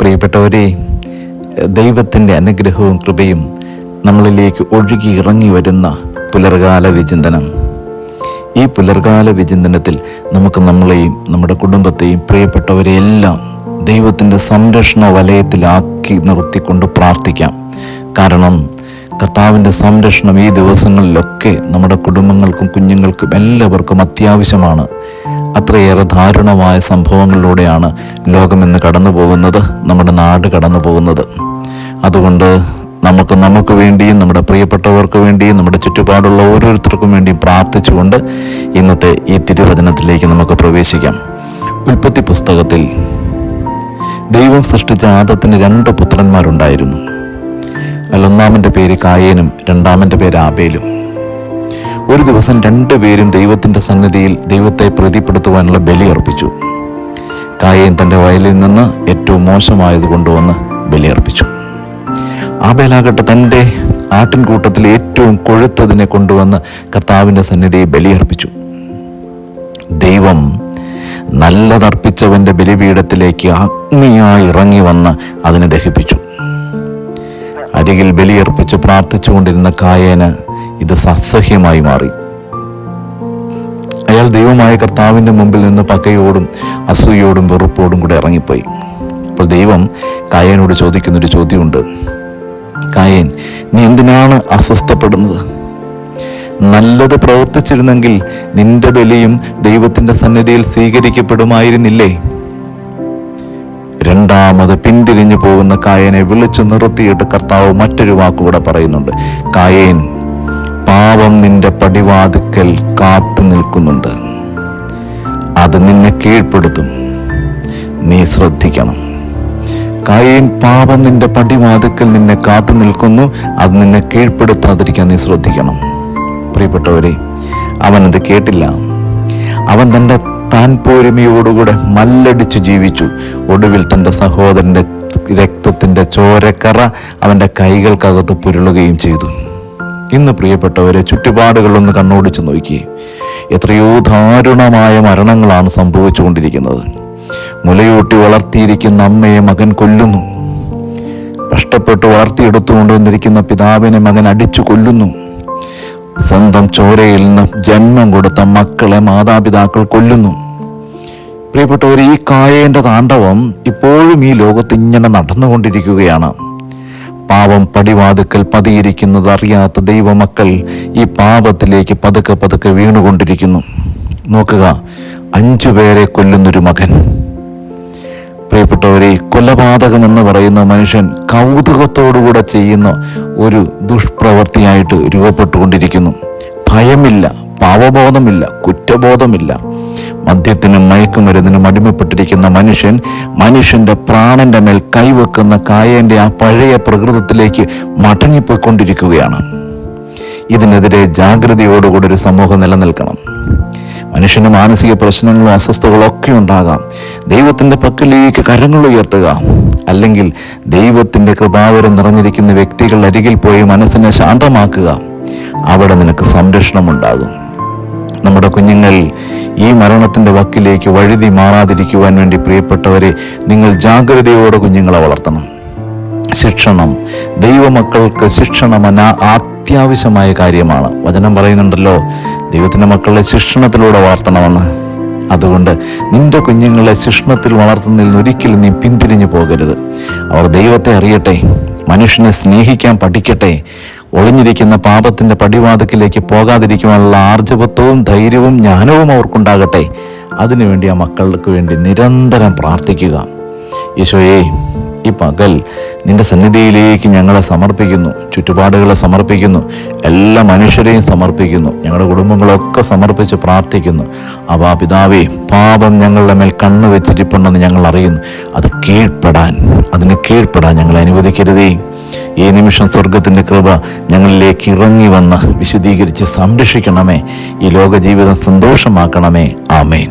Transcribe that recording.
പ്രിയപ്പെട്ടവരെ ദൈവത്തിന്റെ അനുഗ്രഹവും കൃപയും നമ്മളിലേക്ക് ഒഴുകി ഇറങ്ങി വരുന്ന പുലർകാല വിചിന്തനം. ഈ പുലർകാല വിചിന്തനത്തിൽ നമുക്ക് നമ്മളെയും നമ്മുടെ കുടുംബത്തെയും പ്രിയപ്പെട്ടവരെയെല്ലാം ദൈവത്തിന്റെ സംരക്ഷണ വലയത്തിലാക്കി നിർത്തിക്കൊണ്ട് പ്രാർത്ഥിക്കാം. കാരണം കർത്താവിന്റെ സംരക്ഷണം ഈ ദിവസങ്ങളിലൊക്കെ നമ്മുടെ കുടുംബങ്ങൾക്കും കുഞ്ഞുങ്ങൾക്കും എല്ലാവർക്കും അത്യാവശ്യമാണ്. അത്രയേറെ ദാരുണമായ സംഭവങ്ങളിലൂടെയാണ് ലോകമെന്ന് കടന്നു പോകുന്നത് നമ്മുടെ നാട് കടന്നു പോകുന്നത് അതുകൊണ്ട് നമുക്ക് നമുക്ക് വേണ്ടിയും നമ്മുടെ പ്രിയപ്പെട്ടവർക്ക് വേണ്ടിയും നമ്മുടെ ചുറ്റുപാടുള്ള ഓരോരുത്തർക്കും വേണ്ടിയും പ്രാർത്ഥിച്ചുകൊണ്ട് ഇന്നത്തെ ഈ തിരുവചനത്തിലേക്ക് നമുക്ക് പ്രവേശിക്കാം. ഉൽപ്പത്തി പുസ്തകത്തിൽ ദൈവം സൃഷ്ടിച്ച ആദത്തിന് രണ്ട് പുത്രന്മാരുണ്ടായിരുന്നു. അതിലൊന്നാമന്റെ പേര് കായേനും രണ്ടാമന്റെ പേര് ആബേലും. ഒരു ദിവസം രണ്ടുപേരും ദൈവത്തിന്റെ സന്നിധിയിൽ ദൈവത്തെ പ്രീതിപ്പെടുത്തുവാനുള്ള ബലി അർപ്പിച്ചു. കായേൻ തന്റെ വയലിൽ നിന്ന് ഏറ്റവും മോശമായത് കൊണ്ടുവന്ന് ബലിയർപ്പിച്ചു ആബേലാകട്ടെ തന്റെ ആട്ടിൻകൂട്ടത്തിൽ ഏറ്റവും കൊഴുത്തതിനെ കൊണ്ടുവന്ന് കർത്താവിന്റെ സന്നിധിയെ ബലിയർപ്പിച്ചു ദൈവം നല്ലതർപ്പിച്ചവന്റെ ബലിപീഠത്തിലേക്ക് അഗ്നിയായി ഇറങ്ങി വന്ന് അതിനെ ദഹിപ്പിച്ചു. അരികിൽ ബലിയർപ്പിച്ച് പ്രാർത്ഥിച്ചുകൊണ്ടിരുന്ന കായേന് ഇത് സസഹ്യമായി മാറി. അയാൾ ദൈവമായ കർത്താവിന്റെ മുമ്പിൽ നിന്ന് പകയോടും അസൂയോടും വെറുപ്പോടും കൂടെ ഇറങ്ങിപ്പോയി. അപ്പോൾ ദൈവം കായനോട് ചോദിക്കുന്നൊരു ചോദ്യമുണ്ട്. കായൻ നീ എന്തിനാണ് അസ്വസ്ഥപ്പെടുന്നത്? നല്ലത് പ്രവർത്തിച്ചിരുന്നെങ്കിൽ നിന്റെ ബലിയും ദൈവത്തിന്റെ സന്നിധിയിൽ സ്വീകരിക്കപ്പെടുമായിരുന്നില്ലേ? രണ്ടാമത് പിന്തിരിഞ്ഞു പോകുന്ന കായനെ വിളിച്ചു നിർത്തിയിട്ട് കർത്താവ് മറ്റൊരു വാക്കുകൂടെ പറയുന്നുണ്ട്. കായേൻ പാപം നിന്റെ പടിവാതുക്കൽ കാത്തു നിൽക്കുന്നുണ്ട്. അത് നിന്നെ കീഴ്പ്പെടുത്തും. നീ ശ്രദ്ധിക്കണം. കായൻ പാപം നിന്റെ പടിവാതുക്കൽ നിന്നെ കാത്തു നിൽക്കുന്നു. അത് നിന്നെ കീഴ്പ്പെടുത്താതിരിക്കാൻ നീ ശ്രദ്ധിക്കണം. പ്രിയപ്പെട്ടവരെ അവൻ അത് കേട്ടില്ല. അവൻ തന്റെ താൻ പോരുമയോടുകൂടെ മല്ലടിച്ചു ജീവിച്ചു. ഒടുവിൽ തന്റെ സഹോദരന്റെ രക്തത്തിന്റെ ചോരക്കറ അവന്റെ കൈകൾക്കകത്ത് പുരളുകയും ചെയ്തു. ഇന്ന് പ്രിയപ്പെട്ടവരെ ചുറ്റുപാടുകളൊന്ന് കണ്ണോടിച്ച് നോക്കി. എത്രയോ ദാരുണമായ മരണങ്ങളാണ് സംഭവിച്ചുകൊണ്ടിരിക്കുന്നത്. മുലയൂട്ടി വളർത്തിയിരിക്കുന്ന അമ്മയെ മകൻ കൊല്ലുന്നു. കഷ്ടപ്പെട്ട് വളർത്തിയെടുത്തു കൊണ്ടുവന്നിരിക്കുന്ന പിതാവിനെ മകൻ അടിച്ചു കൊല്ലുന്നു. സ്വന്തം ചോരയിൽ നിന്ന് ജന്മം കൊടുത്ത മക്കളെ മാതാപിതാക്കൾ കൊല്ലുന്നു. പ്രിയപ്പെട്ടവർ ഈ കായേന്റെ താണ്ഡവം ഇപ്പോഴും ഈ ലോകത്ത് ഇങ്ങനെ നടന്നുകൊണ്ടിരിക്കുകയാണ്. പാപം പടിവാതുക്കൽ പതിയിരിക്കുന്നത് അറിയാത്ത ദൈവമക്കൾ ഈ പാപത്തിലേക്ക് പതുക്കെ പതുക്കെ വീണുകൊണ്ടിരിക്കുന്നു. നോക്കുക അഞ്ചു പേരെ കൊല്ലുന്നൊരു മകൻ. പ്രിയപ്പെട്ടവരെ കൊലപാതകം എന്ന് പറയുന്ന മനുഷ്യൻ കൗതുകത്തോടുകൂടെ ചെയ്യുന്ന ഒരു ദുഷ്പ്രവൃത്തിയായിട്ട് രൂപപ്പെട്ടുകൊണ്ടിരിക്കുന്നു. ഭയമില്ല പാവബോധമില്ല കുറ്റബോധമില്ല. മദ്യത്തിനും മയക്കുമരുന്നിനും അടിമപ്പെട്ടിരിക്കുന്ന മനുഷ്യൻ മനുഷ്യന്റെ പ്രാണന്റെ മേൽ കൈവെക്കുന്ന കായന്റെ ആ പഴയ പ്രകൃതത്തിലേക്ക് മടങ്ങിപ്പോയിക്കൊണ്ടിരിക്കുകയാണ്. ഇതിനെതിരെ ജാഗ്രതയോടുകൂടി ഒരു സമൂഹം നിലനിൽക്കണം. മനുഷ്യന് മാനസിക പ്രശ്നങ്ങളും അസ്വസ്ഥതകളോ ഒക്കെ ഉണ്ടാകാം. ദൈവത്തിന്റെ പക്കലേക്ക് കരങ്ങൾ ഉയർത്തുക. അല്ലെങ്കിൽ ദൈവത്തിന്റെ കൃപാവരം നിറഞ്ഞിരിക്കുന്ന വ്യക്തികളുടെ അരികിൽ പോയി മനസ്സിനെ ശാന്തമാക്കുക. അവിടെ നിനക്ക് സംരക്ഷണം ഉണ്ടാകും നമ്മുടെ കുഞ്ഞുങ്ങൾ ഈ മരണത്തിന്റെ വക്കിലേക്ക് വഴുതി മാറാതിരിക്കുവാൻ വേണ്ടി പ്രിയപ്പെട്ടവരെ നിങ്ങൾ ജാഗ്രതയോടെ കുഞ്ഞുങ്ങളെ വളർത്തണം. ശിക്ഷണം. ദൈവമക്കൾക്ക് ശിക്ഷണം അന അത്യാവശ്യമായ കാര്യമാണ്. വചനം പറയുന്നുണ്ടല്ലോ ദൈവത്തിന്റെ മക്കളെ ശിക്ഷണത്തിലൂടെ വളർത്തണമെന്ന്. അതുകൊണ്ട് നിന്റെ കുഞ്ഞുങ്ങളെ ശിക്ഷണത്തിൽ വളർത്തുന്നതിൽ ഒരിക്കലും നീ പിന്തിരിഞ്ഞു പോകരുത്. അവർ ദൈവത്തെ അറിയട്ടെ മനുഷ്യനെ സ്നേഹിക്കാൻ പഠിക്കട്ടെ ഒളിഞ്ഞിരിക്കുന്ന പാപത്തിന്റെ പടിവാതക്കിലേക്ക് പോകാതിരിക്കുവാനുള്ള ആർജവത്വവും ധൈര്യവും ജ്ഞാനവും അവർക്കുണ്ടാകട്ടെ. അതിനുവേണ്ടി ആ മക്കൾക്ക് വേണ്ടി നിരന്തരം പ്രാർത്ഥിക്കുക. യേശോയെ ഈ പകൽ നിന്റെ സന്നിധിയിലേക്ക് ഞങ്ങളെ സമർപ്പിക്കുന്നു. ചുറ്റുപാടുകളെ സമർപ്പിക്കുന്നു. എല്ലാ മനുഷ്യരെയും സമർപ്പിക്കുന്നു. ഞങ്ങളുടെ കുടുംബങ്ങളൊക്കെ സമർപ്പിച്ച് പ്രാർത്ഥിക്കുന്നു. അവ പിതാവേ പാപം ഞങ്ങളുടെ മേൽ കണ്ണു വെച്ചിരിപ്പുണ്ടെന്ന് ഞങ്ങൾ അറിയുന്നു. അത് കീഴ്പ്പെടാൻ അതിന് കീഴ്പ്പെടാൻ ഞങ്ങളെ അനുവദിക്കരുതേ. ഈ നിമിഷം സ്വർഗത്തിന്റെ കൃപ ഞങ്ങളിലേക്ക് ഇറങ്ങി വന്ന് വിശദീകരിച്ച് സംരക്ഷിക്കണമേ. ഈ ലോക ജീവിതം സന്തോഷമാക്കണമേ. ആമേൻ.